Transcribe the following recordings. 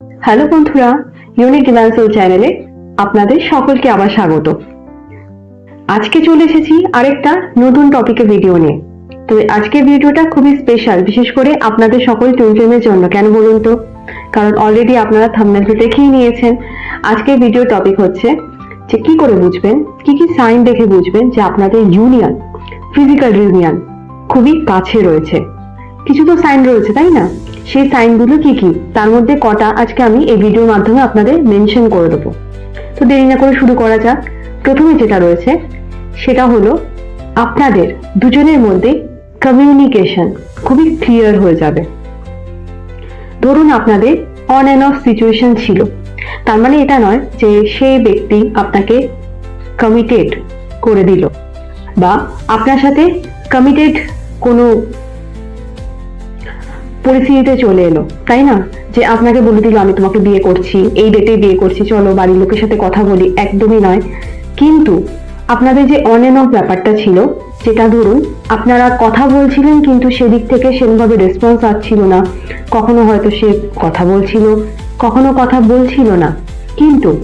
Hello বন্ধুরা unique ডিমান্সেল চ্যানেলে আপনাদের সকলকে আবার স্বাগত। আজকে চলে এসেছি আরেকটা নতুন টপিকে ভিডিও নিয়ে। তো আজকের ভিডিওটা খুবই স্পেশাল বিশেষ করে আপনাদের সকল টুইনফিল্মের জন্য। কেন বলুন তো? কারণ অলরেডি আপনারা থাম্বনেলটি দেখেই নিয়েছেন। আজকের ভিডিও টপিক হচ্ছে যে কি করে বুঝবেন, কি কি সাইন দেখে বুঝবেন যে আপনাদের ইউনিয়ন ফিজিক্যাল ইউনিয়ন খুবই কাছে রয়েছে। কিছু তো সাইন রয়েছে, তাই না? সেই সাইনগুলো কি কি? তার মধ্যে কটা আজকে আমি এই ভিডিওর মাধ্যমে আপনাদের মেনশন করে দেবো। তো দেরি না করে শুরু করা যাক। প্রথমে যেটা রয়েছে, সেটা হলো আপনাদের দুজনের মধ্যে কমিউনিকেশন খুবই ক্লিয়ার হয়ে যাবে। ধরুন আপনাদের অন অ্যান্ড অফ সিচুয়েশন ছিল। তার মানে এটা নয় যে সেই ব্যক্তি আপনাকে কমিটেড করে দিল বা আপনার সাথে কমিটেড কোনো পরিস্থিতিতে চলে এলো, তাই না? যে আপনাকে বলে দিল, আমি তোমাকে বিয়ে করছি, এই ডেটে বিয়ে করছি, চলো বাড়ির লোকের সাথে কথা বলি। একদমই নয়। কিন্তু আপনাদের যে অন অফ ব্যাপারটা ছিল, যেটা ধরুন, আপনারা কথা বলছিলেন, কিন্তু সেদিক থেকে সেরকমভাবে রেসপন্স আসছিল না। কখনো হয়তো সে কথা বলছিল, কখনো কথা বলছিল না। কিন্তু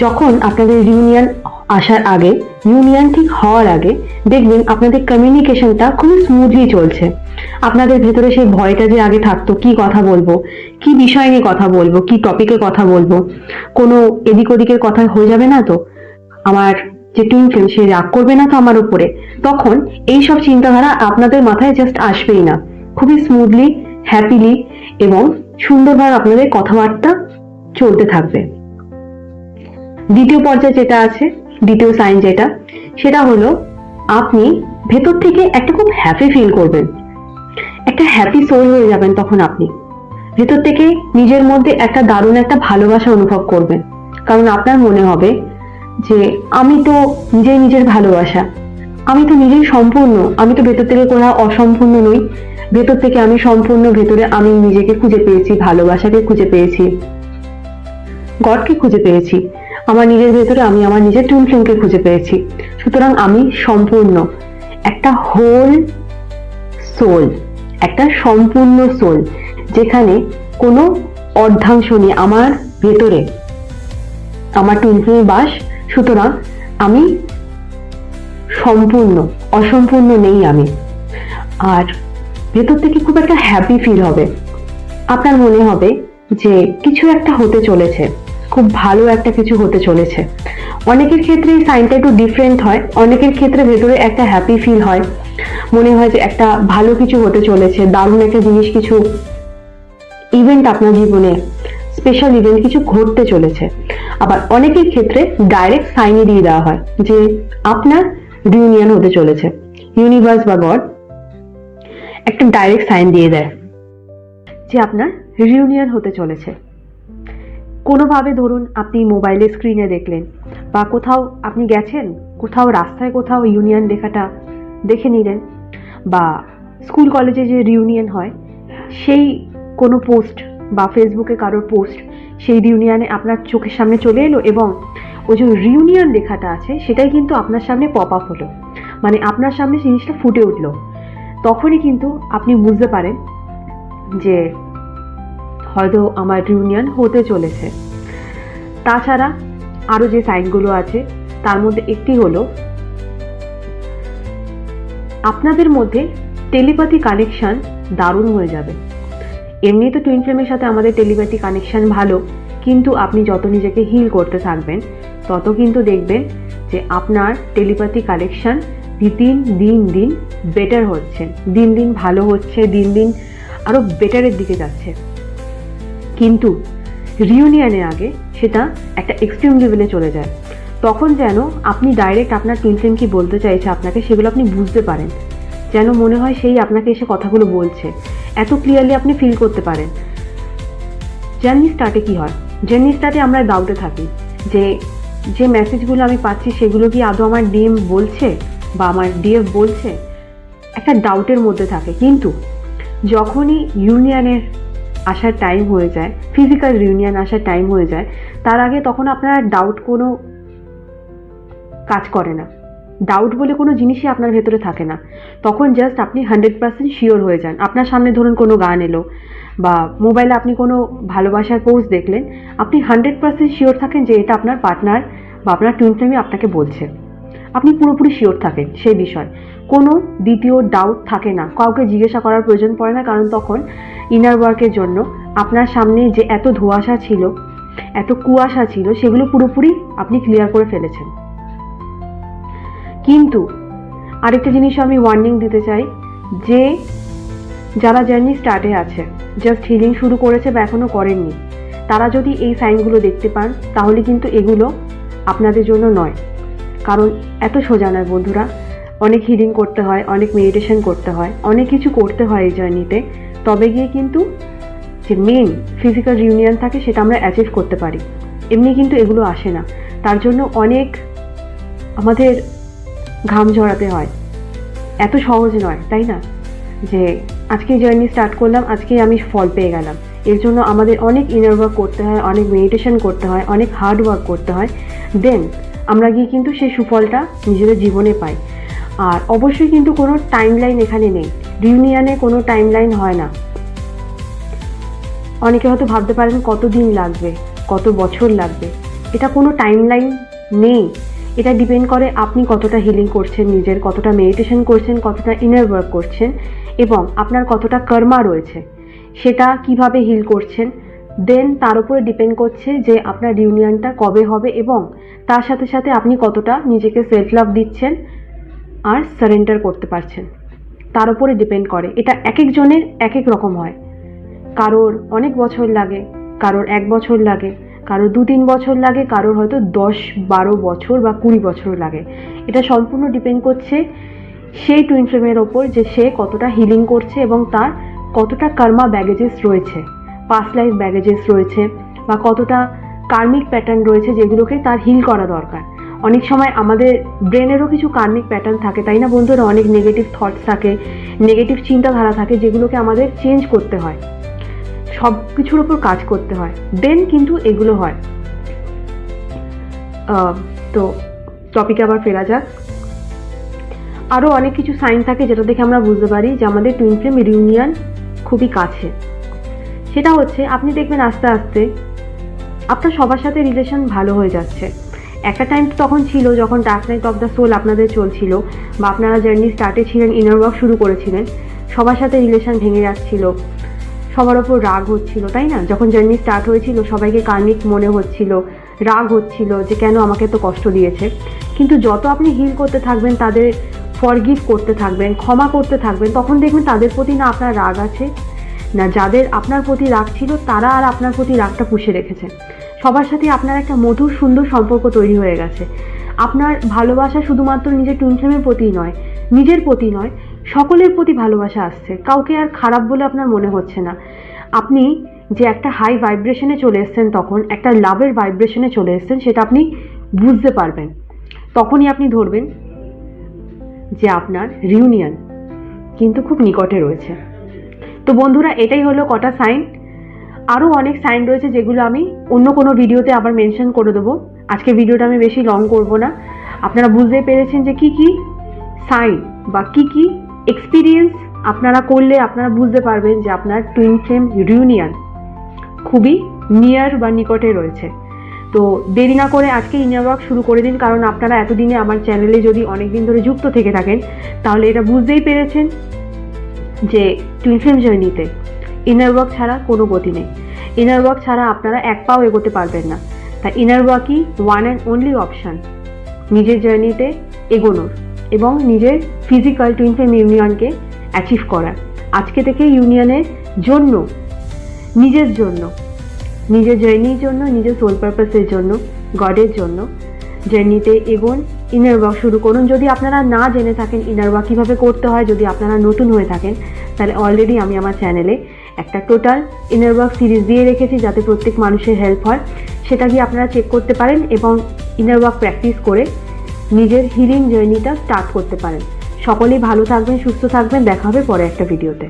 যখন আপনাদের ইউনিয়ন আসার আগে ইউনিয়ন ঠিক হওয়ার আগে দেখবেন আপনাদের কমিউনিকেশনটা খুবই স্মুথলি চলছে। আপনাদের ভেতরে সেই ভয়টা যে আগে থাকতো, কি কথা বলব, কি বিষয় নিয়ে কথা বলব, কি টপিকে কথা বলব, কোনো এদিক ওদিকের কথা হয়ে যাবে না তো? আমার যে টুইনকেল সে রাগ করবে না তো আমার উপরে? তখন এই সব চিন্তাধারা আপনাদের মাথায় জাস্ট আসবেই না। খুবই স্মুথলি হ্যাপিলি এবং সুন্দরভাবে আপনাদের কথাবার্তা চলতে থাকবে। দ্বিতীয় পর্যায়ে যেটা আছে দ্বিতীয় সাইন যেটা, সেটা হলো আপনি ভেতর থেকে একটা খুব হ্যাপি ফিল করবেন। একটা হ্যাপি সোল হয়ে যাবেন তখন আপনি। ভেতর থেকে নিজের মধ্যে একটা দারুণ একটা ভালোবাসা অনুভব করবেন। কারণ আপনার মনে হবে যে, আমি তো নিজেই নিজের ভালোবাসা। আমি তো নিজেই সম্পূর্ণ। আমি তো ভেতর থেকে কোনো অসম্পূর্ণ নই। ভেতর থেকে আমি সম্পূর্ণ, ভেতরে আমি নিজেকে খুঁজে পেয়েছি, ভালোবাসাকে খুঁজে পেয়েছি, গডকে খুঁজে পেয়েছি। আমার নিজের ভেতরে আমি আমার নিজের টুনফিনকে খুঁজে পেয়েছি। সুতরাং আমি সম্পূর্ণ, একটা হোল সোল একটা সম্পূর্ণ সোল যেখানে কোনো অর্ধাংশ নেই আমার ভেতরে। আমার টুনফিনের বাস, সুতরাং আমি সম্পূর্ণ, অসম্পূর্ণ নেই আমি। আর ভেতর থেকে খুব একটা হ্যাপি ফিল হবে। আপনার মনে হবে যে কিছু একটা হতে চলেছে। খুব ভালো একটা কিছু হতে চলেছে। অনেকের ক্ষেত্রে এই সাইনটা একটু ডিফারেন্ট হয়, অনেকের ক্ষেত্রে ভেতরে একটা হ্যাপি ফিল হয়। মনে হয় যে একটা ভালো কিছু হতে চলেছে, দারুণ একটা জিনিস কিছু ইভেন্ট আপনার জীবনে স্পেশাল ইভেন্ট কিছু ঘটতে চলেছে। আবার অনেকের ক্ষেত্রে ডাইরেক্ট সাইনই দিয়ে দেওয়া হয় যে আপনার রিউনিয়ন হতে চলেছে। ইউনিভার্স বা গড একটা ডাইরেক্ট সাইন দিয়ে দেয় যে আপনার রিউনিয়ন হতে চলেছে। কোনোভাবে ধরুন আপনি মোবাইলে স্ক্রিনে দেখলেন বা কোথাও আপনি গেছেন, কোথাও রাস্তায় কোথাও ইউনিয়ন লেখাটা দেখে নিলেন বা স্কুল কলেজে যে রিউনিয়ন হয়, সেই কোনো পোস্ট বা ফেসবুকে কারোর পোস্ট সেই রিউনিয়নে আপনার চোখের সামনে চলে এলো এবং ওই যে রিউনিয়ন লেখাটা আছে, সেটাই কিন্তু আপনার সামনে পপ আপ হলো। মানে আপনার সামনে জিনিসটা ফুটে উঠল। তখনই কিন্তু আপনি বুঝতে পারেন যে হয়তো আমার রিউনিয়ন হতে চলেছে। তাছাড়া আরও যে সাইনগুলো আছে, তার মধ্যে একটি হলো, আপনাদের মধ্যে টেলিপ্যাথি কানেকশন দারুণ হয়ে যাবে। এমনি তো টুইন ফ্লেমের সাথে আমাদের টেলিপ্যাথি কানেকশান ভালো, কিন্তু আপনি যত নিজেকে হিল করতে থাকবেন, তত কিন্তু দেখবেন যে আপনার টেলিপ্যাথি কালেকশন দিন দিন দিন বেটার হচ্ছে, দিন দিন ভালো হচ্ছে, দিন দিন আরও বেটারের দিকে যাচ্ছে। কিন্তু রিউনিয়নের আগে সেটা একটা এক্সট্রিম লেভেলে চলে যায়। তখন যেন আপনি ডাইরেক্ট আপনার টুইন ফ্লেম কি বলতে চাইছে আপনাকে সেগুলো আপনি বুঝতে পারেন। যেন মনে হয় সেই আপনাকে এসে কথাগুলো বলছে। এত ক্লিয়ারলি আপনি ফিল করতে পারেন। জার্নি স্টার্টে কি হয়? জার্নি স্টার্টে আমরা ডাউটে থাকি যে যে মেসেজগুলো আমি পাচ্ছি সেগুলো কি আদৌ আমার ডিএম বলছে বা আমার ডিএফ বলছে? একটা ডাউটের মধ্যে থাকে। কিন্তু যখনই ইউনিয়নের আসার টাইম হয়ে যায় ফিজিক্যাল ইউনিয়ন আসার টাইম হয়ে যায়, তার আগে তখন আপনার ডাউট কোনো কাজ করে না। ডাউট বলে কোনো জিনিসই আপনার ভেতরে থাকে না। তখন জাস্ট আপনি হান্ড্রেড পার্সেন্ট শিওর হয়ে যান। আপনার সামনে ধরুন কোনো গান এলো বা মোবাইলে আপনি কোনো ভালোবাসার পোস্ট দেখলেন, আপনি হান্ড্রেড পার্সেন্ট শিওর থাকেন যে এটা আপনার পার্টনার বা আপনার টুইন ফ্লেমি আপনাকে বলছে। আপনি পুরোপুরি শিওর থাকেন সেই বিষয়। কোনো দ্বিতীয় ডাউট থাকে না। কাউকে জিজ্ঞাসা করার প্রয়োজন পড়ে না, কারণ তখন ইনার ওয়ার্কের জন্য আপনার সামনে যে এত ধোঁয়াশা ছিল, এত কুয়াশা ছিল, সেগুলো পুরোপুরি আপনি ক্লিয়ার করে ফেলেছেন। কিন্তু আরেকটা জিনিস আমি ওয়ার্নিং দিতে চাই, যে যারা জার্নি স্টার্টে আছে জাস্ট হিলিং শুরু করেছে বা এখনও করেননি, তারা যদি এই সাইনগুলো দেখতে পান, তাহলে কিন্তু এগুলো আপনাদের জন্য নয়। কারণ এত সোজা নয় বন্ধুরা, অনেক হিলিং করতে হয়, অনেক মেডিটেশন করতে হয়, অনেক কিছু করতে হয় এই জার্নিতে তবে গিয়ে কিন্তু যে মেন ফিজিক্যাল ইউনিয়ন থাকে সেটা আমরা অ্যাচিভ করতে পারি। এমনি কিন্তু এগুলো আসে না। তার জন্য অনেক আমাদের ঘাম ঝরাতে হয়। এত সহজ নয়, তাই না? যে আজকে জার্নি স্টার্ট করলাম, আজকেই আমি ফল পেয়ে গেলাম। এর জন্য আমাদের অনেক ইনার ওয়ার্ক করতে হয়, অনেক মেডিটেশন করতে হয়, অনেক হার্ড ওয়ার্ক করতে হয়। দেন আমরা গিয়ে কিন্তু সেই সুফলটা নিজেদের জীবনে পাই। আর অবশ্যই কিন্তু কোনো টাইম লাইন এখানে নেই। রিউনিয়নে কোনো টাইম লাইন হয় না। অনেকে হয়তো ভাবতে পারেন কত দিন লাগবে, কত বছর লাগবে। এটা কোনো টাইম লাইন নেই। এটা ডিপেন্ড করে আপনি কতটা হিলিং করছেন নিজের, কতটা মেডিটেশন করছেন, কতটা ইনার ওয়ার্ক করছেন এবং আপনার কতটা কর্মা রয়েছে। সেটা কীভাবে হিল করছেন? দেন তার উপরে ডিপেন্ড করছে যে আপনার রিউনিয়নটা কবে হবে এবং তার সাথে সাথে আপনি কতটা নিজেকে সেলফ লাভ দিচ্ছেন আর সারেন্ডার করতে পারছেন। তার উপরে ডিপেন্ড করে। এটা এক একজনের এক এক রকম হয়। কারোর অনেক বছর লাগে, কারোর এক বছর লাগে, কারোর দু তিন বছর লাগে, কারোর হয়তো দশ বারো বছর বা কুড়ি বছর লাগে। এটা সম্পূর্ণ ডিপেন্ড করছে সেই টুইন ফ্লেমের ওপর যে সে কতটা হিলিং করছে এবং তার কতটা কর্মা ব্যাগেজেস রয়েছে পাস লাইফ ব্যাগেজেস রয়েছে বা কতটা কার্মিক প্যাটার্ন রয়েছে যেগুলোকে তার হিল করা দরকার। অনেক সময় আমাদের ব্রেনেরও কিছু কার্মিক প্যাটার্ন থাকে, তাই না বন্ধুরা? অনেক নেগেটিভ থটস থাকে নেগেটিভ চিন্তাধারা থাকে, যেগুলোকে আমাদের চেঞ্জ করতে হয়। সব কিছুর ওপর কাজ করতে হয়। দেন কিন্তু এগুলো হয়। তো টপিকে আবার ফেরা যাক। আরও অনেক কিছু সাইন থাকে যেটা দেখে আমরা বুঝতে পারি যে আমাদের টুইন ফ্লেম রিউনিয়ন খুবই কাছে। সেটা হচ্ছে, আপনি দেখবেন আস্তে আস্তে আপনার সবার সাথে রিলেশন ভালো হয়ে যাচ্ছে। একটা টাইম তখন ছিল যখন dark night of the soul আপনাদের চলছিল বা আপনারা জার্নি স্টার্টে ছিলেন ইনার ওয়ার্ক শুরু করেছিলেন, সবার সাথে রিলেশন ভেঙে যাচ্ছিল, সবার ওপর রাগ হচ্ছিল, তাই না? যখন জার্নি স্টার্ট হয়েছিল, সবাইকে কার্মিক মনে হচ্ছিল, রাগ হচ্ছিল যে কেন আমাকে তো কষ্ট দিয়েছে। কিন্তু যত আপনি হিল করতে থাকবেন, তাদের ফরগিভ করতে থাকবেন, ক্ষমা করতে থাকবেন, তখন দেখবেন তাদের প্রতি না আপনার রাগ আছে, না যাদের আপনার প্রতি রাগ ছিল, তারা আর আপনার প্রতি রাগটা পুষে রেখেছে। সবার সাথে আপনার একটা মধুর, সুন্দর সম্পর্ক তৈরি হয়ে গেছে। আপনার ভালোবাসা শুধুমাত্র নিজের টুনফ্লেমের প্রতি নয়, নিজের প্রতি নয়, সকলের প্রতি ভালোবাসা আসছে। কাউকে আর খারাপ বলে আপনার মনে হচ্ছে না। আপনি যে একটা হাই ভাইব্রেশনে চলে এসেছেন তখন, একটা লাভের ভাইব্রেশনে চলে এসছেন, সেটা আপনি বুঝতে পারবেন। তখনই আপনি ধরবেন যে আপনার রিউনিয়ন কিন্তু খুব নিকটে রয়েছে। তো বন্ধুরা, এটাই হলো কটা সাইন আরও অনেক সাইন রয়েছে যেগুলো আমি অন্য কোনো ভিডিওতে আবার মেনশন করে দেবো। আজকে ভিডিওটা আমি বেশি লং করব না। আপনারা বুঝতে পেরেছেন যে কি কি সাইন বা কি কি এক্সপিরিয়েন্স আপনারা করলে আপনারা বুঝতে পারবেন যে আপনার টুইন ফ্লেম রিউনিয়ন খুবই নিয়ার বা নিকটে রয়েছে। তো দেরি না করে আজকে ইনার ওয়ার্ক শুরু করে দিন, কারণ আপনারা এতদিনে আমার চ্যানেলে যদি অনেক দিন ধরে যুক্ত থেকে থাকেন, তাহলে এটা বুঝতেই পেরেছেন যে টুইন ফ্লেম জার্নিতে ইনার ওয়ার্ক ছাড়া কোনো গতি নেই। ইনার ওয়ার্ক ছাড়া আপনারা এক পাও এগোতে পারবেন না। তাই ইনার ওয়ার্কই ওয়ান অ্যান্ড অনলি অপশান নিজের জার্নিতে এগোনোর এবং নিজের ফিজিক্যাল টুইন ফ্লেম ইউনিয়নকে অ্যাচিভ করার। আজকে থেকে ইউনিয়নের জন্য, নিজের জন্য, নিজের জার্নির জন্য, নিজের সোল পারপাসের জন্য গডের জন্য জার্নিতে এগোন ইনার ওয়ার্ক শুরু করুন। যদি আপনারা না জেনে থাকেন ইনার ওয়ার্ক কীভাবে করতে হয়, যদি আপনারা নতুন হয়ে থাকেন, তাহলে অলরেডি আমি আমার চ্যানেলে একটা টোটাল ইনার ওয়ার্ক সিরিজ দিয়ে রেখেছি যাতে প্রত্যেক মানুষের হেল্প হয়। সেটা গিয়ে আপনারা চেক করতে পারেন এবং ইনার ওয়ার্ক প্র্যাকটিস করে নিজের হিলিং জার্নিটা স্টার্ট করতে পারেন। সকলেই ভালো থাকবেন, সুস্থ থাকবেন। দেখা হবে পরে একটা ভিডিওতে